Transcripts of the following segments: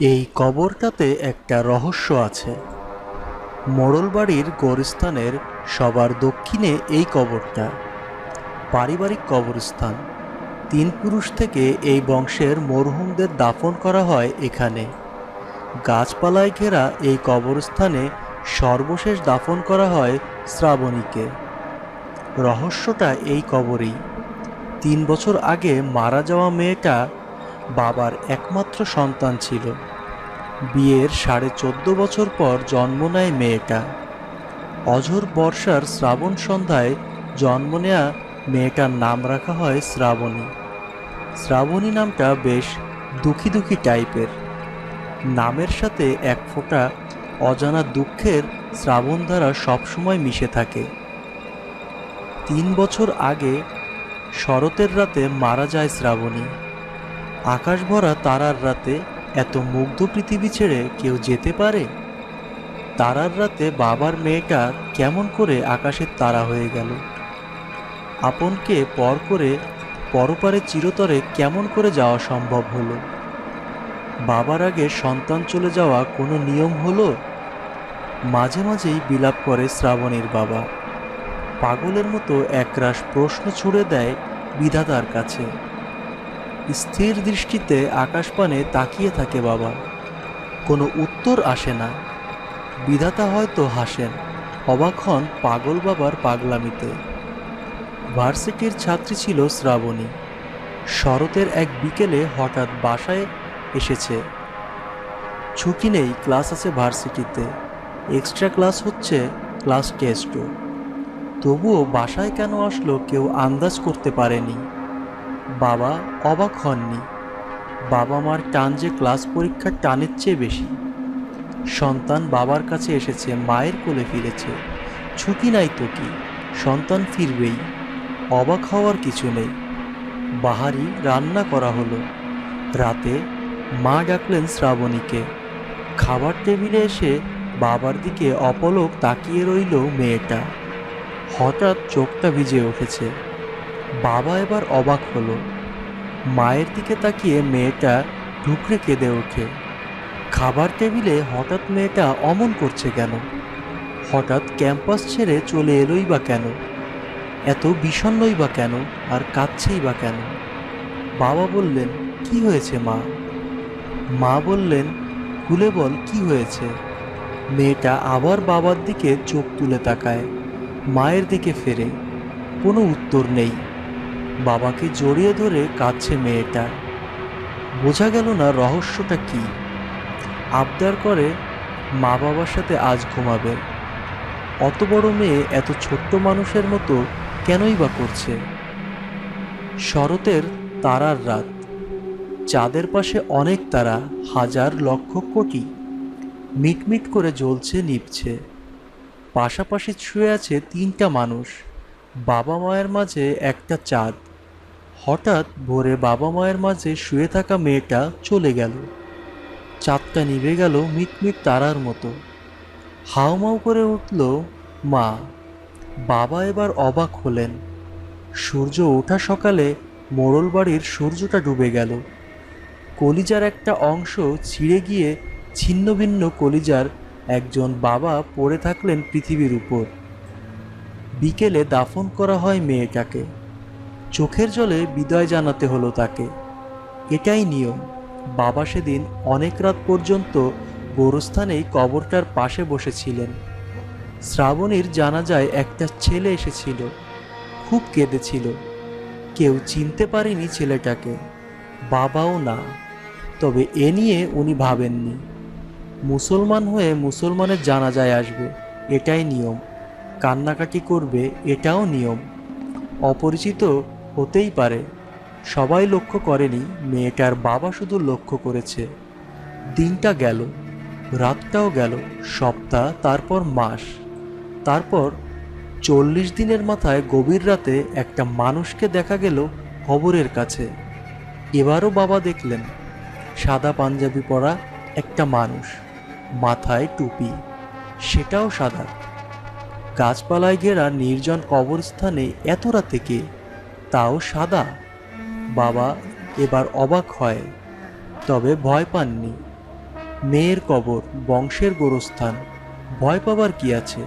এই কবরটাতে একটা রহস্য আছে। মোড়লবাড়ির গোরস্থানের সবার দক্ষিণে এই কবরটা। পারিবারিক কবরস্থান। তিন পুরুষ থেকে এই বংশের মরহুমদের দাফন করা হয় এখানে। গাছপালায় ঘেরা এই কবরস্থানে সর্বশেষ দাফন করা হয় শ্রাবণীকে। রহস্যটা এই কবরেই। তিন বছর আগে মারা যাওয়া মেয়েটা বাবার একমাত্র সন্তান ছিল। বিয়ের সাড়ে চোদ্দ বছর পর জন্ম নেয় মেয়েটা। অঝোর বর্ষার শ্রাবণ সন্ধ্যায় জন্ম নেয়া মেয়েটার নাম রাখা হয় শ্রাবণী। শ্রাবণী নামটা বেশ দুঃখী দুঃখী টাইপের। নামের সাথে এক ফোঁটা অজানা দুঃখের শ্রাবণ দ্বারা সবসময় মিশে থাকে। তিন বছর আগে শরতের রাতে মারা যায় শ্রাবণী। আকাশ ভরা তারার রাতে এত মুগ্ধ পৃথিবী ছেড়ে কেউ যেতে পারে? তারার রাতে বাবার মেয়েটা কেমন করে আকাশের তারা হয়ে গেল। আপনকে পর করে পরপারে চিরতরে কেমন করে যাওয়া সম্ভব হলো? বাবার আগে সন্তান চলে যাওয়া কোনো নিয়ম হলো? মাঝে মাঝেই বিলাপ করে শ্রাবণীর বাবা। পাগলের মতো একরাশ প্রশ্ন ছুড়ে দেয় বিধাতার কাছে। স্থির দৃষ্টিতে আকাশপানে তাকিয়ে থাকে বাবা। কোনো উত্তর আসে না। বিধাতা হয়তো হাসেন, অবাক হন পাগল বাবার পাগলামিতে। ভার্সিটির ছাত্রী ছিল শ্রাবণী। শরতের এক বিকেলে হঠাৎ বাসায় এসেছে। ছুটি নেই, ক্লাস আছে ভার্সিটিতে। এক্সট্রা ক্লাস হচ্ছে ক্লাস টেস্টও। তবুও বাসায় কেন আসলো কেউ আন্দাজ করতে পারেনি। বাবা অবাক হননি। বাবা মার টান যে ক্লাস পরীক্ষার টানের চেয়ে বেশি। সন্তান বাবার কাছে এসেছে, মায়ের কোলে ফিরেছে। ছুটি নাই তো কি? সন্তান ফিরবেই। অবাক হওয়ার কিছু নেই। বাহারি রান্না করা হলো। রাতে মা ডাকলেন শ্রাবণীকে। খাবার টেবিলে এসে বাবার দিকে অপলক তাকিয়ে রইল মেয়েটা। হঠাৎ চোখটা ভিজে উঠেছে। বাবা এবার অবাক হলো। মায়ের দিকে তাকিয়ে মেয়েটা ঢুকরে কেঁদে ওঠে। খাবার টেবিলে হঠাৎ মেয়েটা অমন করছে কেন? হঠাৎ ক্যাম্পাস ছেড়ে চলে এলোই বা কেন? এত বিষণ্ণই বা কেন? আর কাঁদছেই বা কেন? বাবা বললেন, কি হয়েছে মা? মা বললেন, খুলে বল, কি হয়েছে? মেয়েটা আবার বাবার দিকে চোখ তুলে তাকায়। মায়ের দিকে ফেরে। কোনো উত্তর নেই। বাবাকে জড়িয়ে ধরে কাঁদছে মেয়েটা। বোঝা গেল না রহস্যটা কি। আবদার করে মা বাবার সাথে আজ ঘুমাবে। অত বড় মেয়ে এত ছোট্ট মানুষের মতো কেনই বা করছে? শরতের তারার রাত। চাঁদের পাশে অনেক তারা, হাজার, লক্ষ, কোটি। মিটমিট করে জ্বলছে, নিভছে। পাশাপাশি ছুঁয়ে আছে তিনটা মানুষ। বাবা মায়ের মাঝে একটা চাঁদ। হঠাৎ ভোরে বাবা মায়ের মাঝে শুয়ে থাকা মেয়েটা চলে গেল। চাঁদটা নিভে গেল মিটমিট তারার মতো। হাউমাউ করে উঠল, মা, বাবা এবার অবাক হলেন। সূর্য ওঠা সকালে মোড়ল বাড়ির সূর্যটা ডুবে গেল। কলিজার একটা অংশ ছিঁড়ে গিয়ে ছিন্ন ভিন্ন কলিজার একজন বাবা পড়ে থাকলেন পৃথিবীর উপর। বিকেলে দাফন করা হয় মেয়েটাকে। চোখের জলে বিদায় জানাতে হলো তাকে। এটাই নিয়ম। বাবা সেদিন অনেক রাত পর্যন্ত গোরস্থানেই কবরটার পাশে বসেছিলেন। শ্রাবণীর জানা যায় একটা ছেলে এসেছিল। খুব কেঁদেছিল। কেউ চিনতে পারেনি ছেলেটাকে। বাবাও না। তবে এ নিয়ে উনি ভাবেননি। মুসলমান হয়ে মুসলমানের জানাজায় আসবে। এটাই নিয়ম। কান্নাকাটি করবে, এটাও নিয়ম। অপরিচিত হতেই পারে। সবাই লক্ষ্য করেনি মেয়েটার বাবা শুধু লক্ষ্য করেছে। দিনটা গেল, রাতটাও গেল, সপ্তাহ, তারপর মাস। তারপর চল্লিশ দিনের মাথায় গভীর রাতে একটা মানুষকে দেখা গেল খবরের কাছে। এবারও বাবা দেখলেন, সাদা পাঞ্জাবি পরা একটা মানুষ, মাথায় টুপি, সেটাও সাদা। গাছপালায় ঘেরা নির্জন কবরস্থানে এত রাতে কে? তাও সাদা। বাবা এবার অবাক হয়, তবে ভয় পাননি। মেয়ের কবর, বংশের গোরস্থান, ভয় পাবার কি আছে?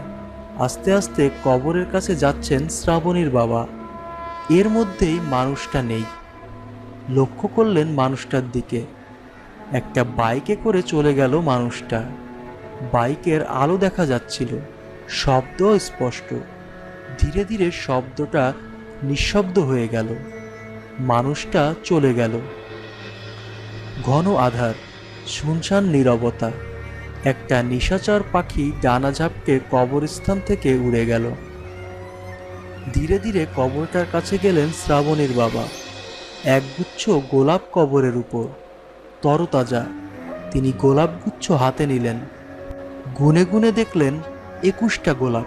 আস্তে আস্তে কবরের কাছে যাচ্ছেন শ্রাবণীর বাবা। এর মধ্যেই মানুষটা নেই। লক্ষ্য করলেন মানুষটার দিকে। একটা বাইকে করে চলে গেল মানুষটা। বাইকের আলো দেখা যাচ্ছিল, শব্দ স্পষ্ট। ধীরে ধীরে শব্দটা নিঃশব্দ হয়ে গেল। মানুষটা চলে গেল। ঘন আধার, শুনশান নীরবতা। একটা নিশাচর পাখি ডানা ঝাপটে কবরস্থান থেকে উড়ে গেল। ধীরে ধীরে কবরটার কাছে গেলেন শ্রাবণীর বাবা। একগুচ্ছ গোলাপ কবরের উপর। তরতাজা। তিনি গোলাপগুচ্ছ হাতে নিলেন। গুনে গুনে দেখলেন একুশটা গোলাপ।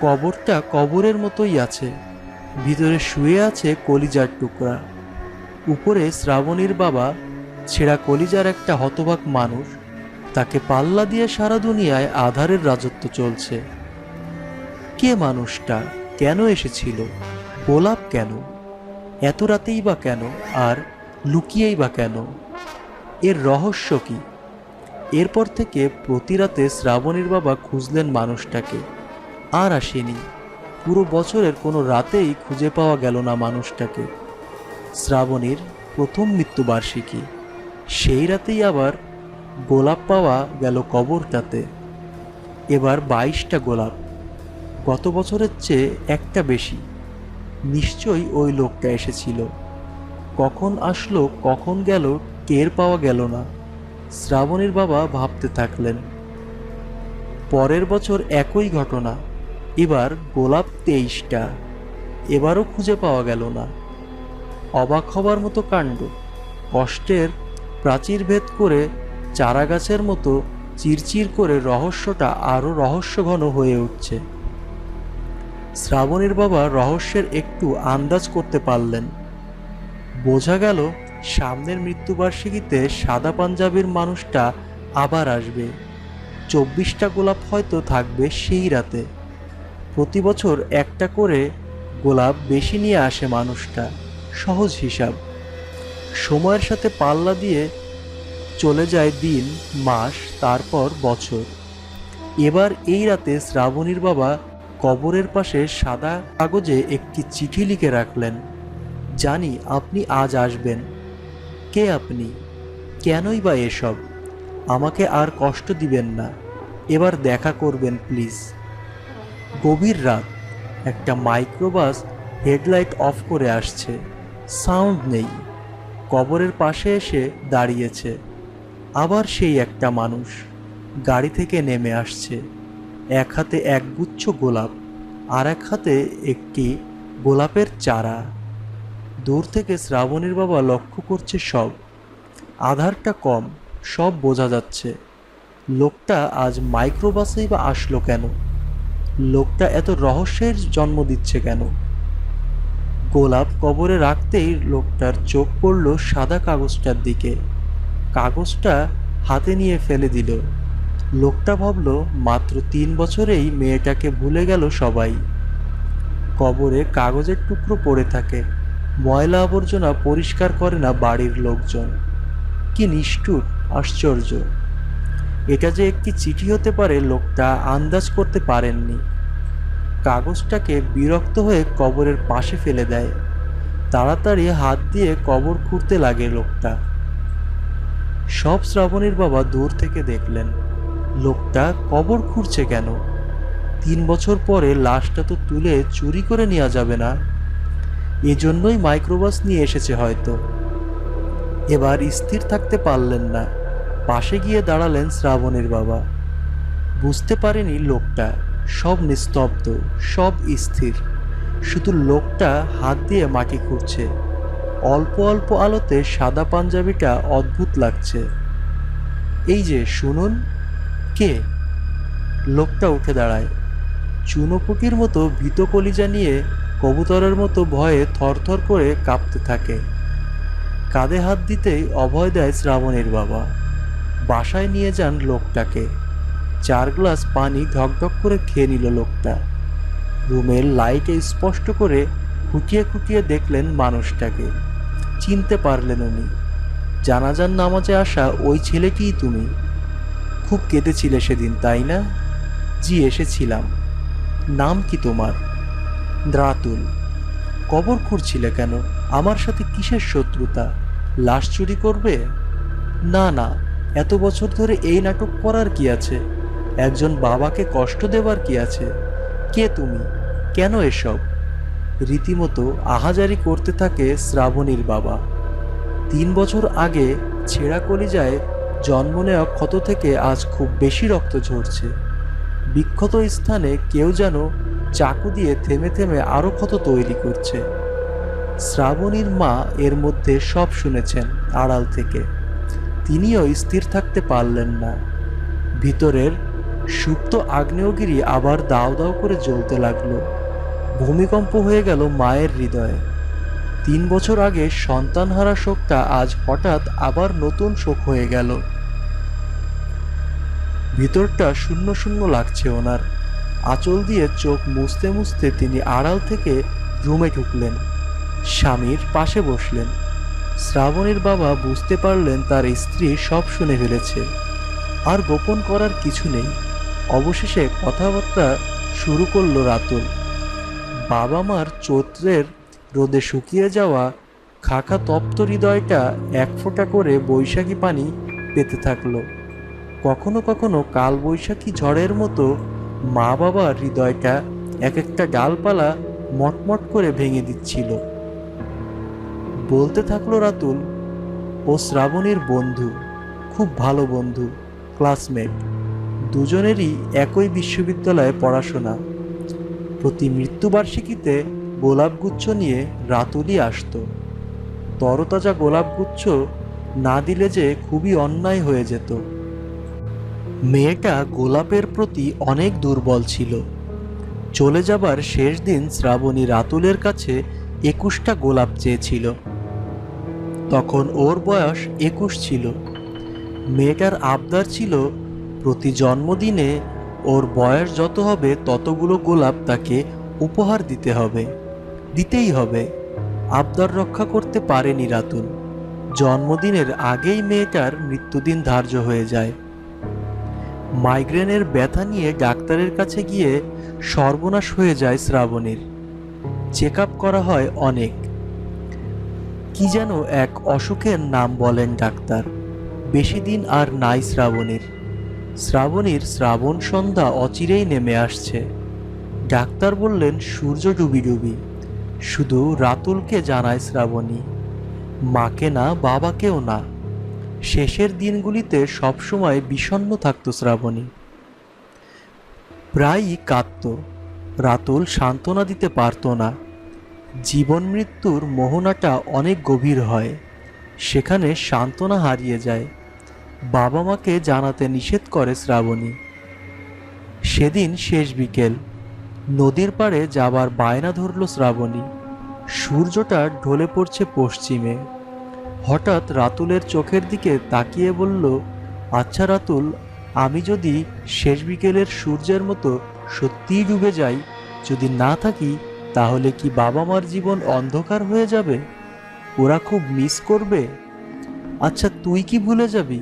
কবরটা কবরের মতোই আছে। ভিতরে শুয়ে আছে কলিজার টুকরা। উপরে শ্রাবণীর বাবা, ছেঁড়া কলিজার একটা হতবাক মানুষ, তাকে পাল্লা দিয়ে সারা দুনিয়ায় আধারের রাজত্ব চলছে। কে মানুষটা? কেন এসেছিল? গোলাপ কেন? এত রাতেই বা কেন? আর লুকিয়েই বা কেন? এর রহস্য কি? এরপর থেকে প্রতি রাতে শ্রাবণীর বাবা খুঁজলেন মানুষটাকে, আর আসেনি। পুরো বছরের কোনো রাতেই খুঁজে পাওয়া গেল না মানুষটাকে। শ্রাবণীর প্রথম মৃত্যুবার্ষিকী। সেই রাতেই আবার গোলাপ পাওয়া গেল কবরটাতে। এবার বাইশটা গোলাপ। গত বছরের চেয়ে একটা বেশি। নিশ্চয়ই ওই লোকটা এসেছিল। কখন আসলো, কখন গেল, টের পাওয়া গেল না। শ্রাবণীর বাবা ভাবতে থাকলেন। পরের বছর একই ঘটনা। এবার গোলাপ তেইশটা। এবারও খুঁজে পাওয়া গেল না। অবাক হবার মতো কাণ্ড। কষ্টের প্রাচীর ভেদ করে চারা গাছের মতো চিরচির করে রহস্যটা আরও রহস্যঘন হয়ে উঠছে। শ্রাবণীর বাবা রহস্যের একটু আন্দাজ করতে পারলেন। বোঝা গেল, সামনের মৃত্যুবার্ষিকীতে সাদা পাঞ্জাবির মানুষটা আবার আসবে। চব্বিশটা গোলাপ হয়তো থাকবে সেই রাতে। প্রতি বছর একটা করে গোলাপ বেশি নিয়ে আসে মানুষটা, সহজ হিসাব। সময়ের সাথে পাল্লা দিয়ে চলে যায় দিন, মাস, তারপর বছর। এবার এই রাতে শ্রাবণীর বাবা কবরের পাশে সাদা কাগজে একটি চিঠি লিখে রাখলেন, জানি আপনি আজ আসবেন। কে আপনি? কেনই বা এসব? আমাকে আর কষ্ট দিবেন না। এবার দেখা করবেন, প্লিজ। গভীর রাত, একটা মাইক্রোবাস হেডলাইট অফ করে আসছে। সাউন্ড নেই। কবরের পাশে এসে দাঁড়িয়েছে। আবার সেই একটা মানুষ গাড়ি থেকে নেমে আসছে। এক হাতে একগুচ্ছ গোলাপ, আর এক হাতে একটি গোলাপের চারা। দূর থেকে শ্রাবণীর বাবা লক্ষ্য করছে সব। আধারটা কম, সব বোঝা যাচ্ছে। লোকটা আজ মাইক্রোবাসেই বা আসলো কেন? লোকটা এত রহস্যের জন্ম দিচ্ছে কেন? গোলাপ কবরে রাখতেই লোকটার চোখ পড়ল সাদা কাগজটার দিকে। কাগজটা হাতে নিয়ে ফেলে দিল। লোকটা ভাবল, মাত্র তিন বছরেই মেয়েটাকে ভুলে গেল সবাই। কবরে কাগজের টুকরো পড়ে থাকে। ময়লা আবর্জনা পরিষ্কার করে না বাড়ির লোকজন। কি নিষ্ঠুর, আশ্চর্য। এটা যে একটি চিঠি হতে পারে, লোকটা আন্দাজ করতে পারেননি। কাগজটাকে বিরক্ত হয়ে কবরের পাশে ফেলে দেয়। তাড়াতাড়ি হাত দিয়ে কবর খুঁড়তে লাগে লোকটা। সব শ্রাবণীর বাবা দূর থেকে দেখলেন, লোকটা কবর খুঁড়ছে কেন? তিন বছর পরে লাশটা তো তুলে চুরি করে নেওয়া যাবে না। এজন্যই মাইক্রোবাস নিয়ে এসেছে হয়তো। এবার স্থির থাকতে পারলেন না। পাশে গিয়ে দাঁড়ালেন শ্রাবণের বাবা। বুঝতে পারেনি লোকটা, সব নিস্তব্ধ, সব স্থির। শুধু লোকটা হাত দিয়ে মাটি খুঁড়ছে। অল্প অল্প আলোতে সাদা পাঞ্জাবিটা অদ্ভুত লাগছে। এই যে, শুনুন, কে? লোকটা উঠে দাঁড়ায়। চুনোপুকির মতো ভীত কলিজা নিয়ে কবুতরের মতো ভয়ে থরথর করে কাঁপতে থাকে। কাঁধে হাত দিতেই অভয় দেয় শ্রাবণের বাবা। বাসায় নিয়ে যান লোকটাকে। চার গ্লাস পানি ঢকঢক করে খেয়ে নিল লোকটা। রুমের লাইটে স্পষ্ট করে খুঁটিয়ে খুঁটিয়ে দেখলেন মানুষটাকে। চিনতে পারলেন উনি। জানাজার নামাজে আসা ওই ছেলেটিই তুমি। খুব কেঁদেছিলে সেদিন, তাই না? জি, এসেছিলাম। নাম কি তোমার? দ্রাতুল। কবর খুঁড়ছিলে কেন? আমার সাথে কিসের শত্রুতা? লাশ চুরি করবে? না না। এত বছর ধরে এই নাটক করার কি আছে? একজন বাবাকে কষ্ট দেবার কি আছে? কে তুমি? কেন এসব? রীতিমতো আহাজারি করতে থাকে শ্রাবণীর বাবা। তিন বছর আগে ছেঁড়া কলিজায় জন্ম নেওয়া ক্ষত থেকে আজ খুব বেশি রক্ত ঝরছে। বিক্ষত স্থানে কেউ যেন চাকু দিয়ে থেমে থেমে আরও ক্ষত তৈরি করছে। শ্রাবণীর মা এর মধ্যে সব শুনেছেন আড়াল থেকে। তিনিও স্থির থাকতে পারলেন না। ভিতরের সুপ্ত আগ্নেয়গিরি আবার দাও দাও করে জ্বলতে লাগল। ভূমিকম্প হয়ে গেল মায়ের হৃদয়ে। তিন বছর আগে সন্তানহারা শোকটা আজ হঠাৎ আবার নতুন শোক হয়ে গেল। ভিতরটা শূন্য শূন্য লাগছে ওনার। আঁচল দিয়ে চোখ মুছতে মুছতে তিনি আড়াল থেকে রুমে ঢুকলেন। স্বামীর পাশে বসলেন। শ্রাবণীর বাবা বুঝতে পারলেন তার স্ত্রী সব শুনে ফেলেছে। আর গোপন করার কিছু নেই। অবশেষে কথাবার্তা শুরু করল রাতুল। বাবা মার চৈত্রের রোদে শুকিয়ে যাওয়া খাখা তপ্ত হৃদয়টা এক ফোঁটা করে বৈশাখী পানি পেতে থাকল। কখনো কখনো কাল বৈশাখী ঝড়ের মতো মা বাবার হৃদয়টা এক একটা ডালপালা মটমট করে ভেঙে দিচ্ছিল। বলতে থাকল রাতুল ও শ্রাবণীর বন্ধু, খুব ভালো বন্ধু ক্লাসমেট দুজনেরই একই বিশ্ববিদ্যালয়ে পড়াশোনা। প্রতি মৃত্যুবার্ষিকীতে গোলাপগুচ্ছ নিয়ে রাতুলই আসতো। তরতাজা গোলাপগুচ্ছ না দিলে যে খুবই অন্যায় হয়ে যেত। মেয়েটা গোলাপের প্রতি অনেক দুর্বল ছিল। চলে যাবার শেষ দিন শ্রাবণী রাতুলের কাছে একুশটা গোলাপ চেয়েছিল। তখন ওর বয়স একুশ ছিল। মেয়েটার আবদার ছিল, প্রতি জন্মদিনে ওর বয়স যত হবে, ততগুলো গোলাপ তাকে উপহার দিতে হবে, দিতেই হবে। আবদার রক্ষা করতে পারেনি রাতুল। জন্মদিনের আগেই মেয়েটার মৃত্যুদিন ধার্য হয়ে যায়। মাইগ্রেনের ব্যথা নিয়ে ডাক্তারের কাছে গিয়ে সর্বনাশ হয়ে যায় শ্রাবণীর। চেক করা হয় অনেক। কি যেন এক অসুখের নাম বলেন ডাক্তার। বেশি দিন আর নাই শ্রাবণীর। শ্রাবণীর শ্রাবণ সন্ধ্যা অচিরেই নেমে আসছে। ডাক্তার বললেন, সূর্য ডুবি ডুবি। শুধু রাতুলকে জানায় শ্রাবণী। মাকে না, বাবাকেও না। শেষের দিনগুলিতে সবসময় বিষণ্ণ থাকত শ্রাবণী। প্রায়ই কাঁদত। রাতুল সান্ত্বনা দিতে পারত না। জীবন মৃত্যুর মোহনাটা অনেক গভীর হয়, সেখানে সান্ত্বনা হারিয়ে যায়। বাবা মাকে জানাতে নিষেধ করে শ্রাবণী। সেদিন শেষ বিকেল, নদীর পাড়ে যাবার বায়না ধরল শ্রাবণী। সূর্যটা ঢলে পড়ছে পশ্চিমে। হঠাৎ রাতুলের চোখের দিকে তাকিয়ে বলল আচ্ছা রাতুল, আমি যদি শেষ বিকেলের সূর্যের মতো সত্যিই ডুবে যাই, যদি না থাকি তাহলে কি বাবা মার জীবন অন্ধকার হয়ে যাবে? ওরা খুব মিস করবে? আচ্ছা তুই কি ভুলে যাবি?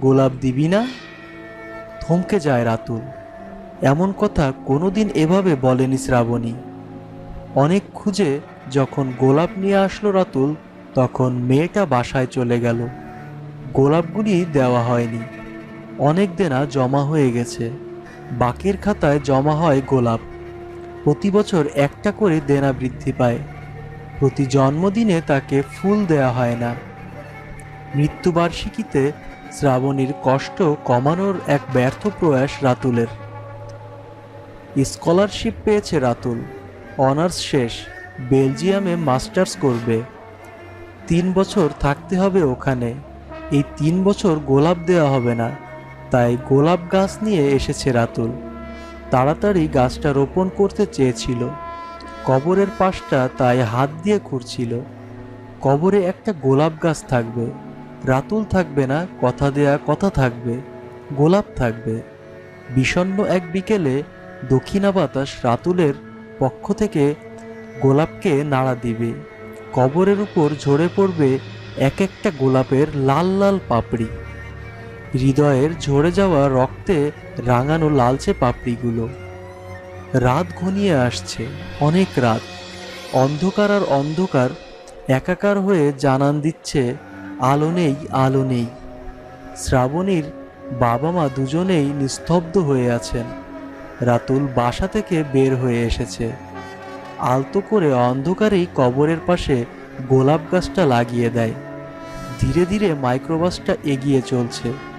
গোলাপ দিবি না? থমকে যায় রাতুল। এমন কথা কোনোদিন এভাবে বলেনি শ্রাবণী। অনেক খুঁজে যখন গোলাপ নিয়ে আসলো রাতুল, তখন মেয়েটা বাসায় চলে গেল। গোলাপগুলি দেওয়া হয়নি। অনেক দেনা জমা হয়ে গেছে। বাকির খাতায় জমা হয় গোলাপ। প্রতি বছর একটা করে দেনা বৃদ্ধি পায়। প্রতি জন্মদিনে তাকে ফুল দেয়া হয় না। মৃত্যুবার্ষিকীতে শ্রাবণীর কষ্ট কমানোর এক ব্যর্থ প্রয়াস রাতুলের। স্কলারশিপ পেয়েছে রাতুল। অনার্স শেষ, বেলজিয়ামে মাস্টার্স করবে। তিন বছর থাকতে হবে ওখানে। এই তিন বছর গোলাপ দেওয়া হবে না। তাই গোলাপ গাছ নিয়ে এসেছে রাতুল। তাড়াতাড়ি গাছটা রোপণ করতে চেয়েছিল। কবরের পাশটা তাই হাত দিয়ে খুঁড়ছিল কবরে একটা গোলাপ গাছ থাকবে। রাতুল থাকবে না, কথা দেয়া কথা থাকবে, গোলাপ থাকবে। বিষণ্ণ এক বিকেলে দক্ষিণা বাতাস রাতুলের পক্ষ থেকে গোলাপকে নাড়া দিবে। কবরের উপর ঝরে পড়বে এক একটা গোলাপের লাল লাল পাপড়ি। হৃদয়ের ঝরে যাওয়া রক্তে রাঙানো লালচে পাপড়িগুলো। রাত ঘনিয়ে আসছে, অনেক রাত। অন্ধকার আর অন্ধকার একাকার হয়ে জানান দিচ্ছে, আলো নেই আলো নেই। শ্রাবণীর বাবা মা দুজনেই নিস্তব্ধ হয়ে আছেন। রাতুল বাসা থেকে বের হয়ে এসেছে। আলতো করে অন্ধকারেই কবরের পাশে গোলাপ গাছটা লাগিয়ে দেয়। ধীরে ধীরে মাইক্রোবাসটা এগিয়ে চলছে।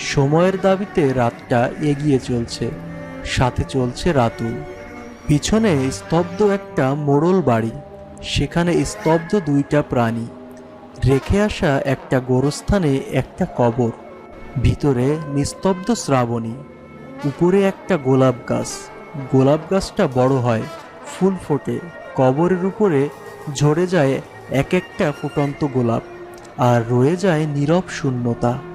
সময়ের দাবিতে রাতটা এগিয়ে চলছে, সাথে চলছে রাতুল। পিছনে স্তব্ধ একটা মোড়ল বাড়ি, সেখানে স্তব্ধ দুইটা প্রাণী। রেখে আসা একটা গোরস্থানে একটা কবর, ভিতরে নিস্তব্ধ শ্রাবণী, উপরে একটা গোলাপ গাছ। গোলাপ গাছটা বড় হয়, ফুল ফোটে, কবরের উপরে ঝরে যায় এক একটা ফুটন্ত গোলাপ, আর রয়ে যায় নীরব শূন্যতা।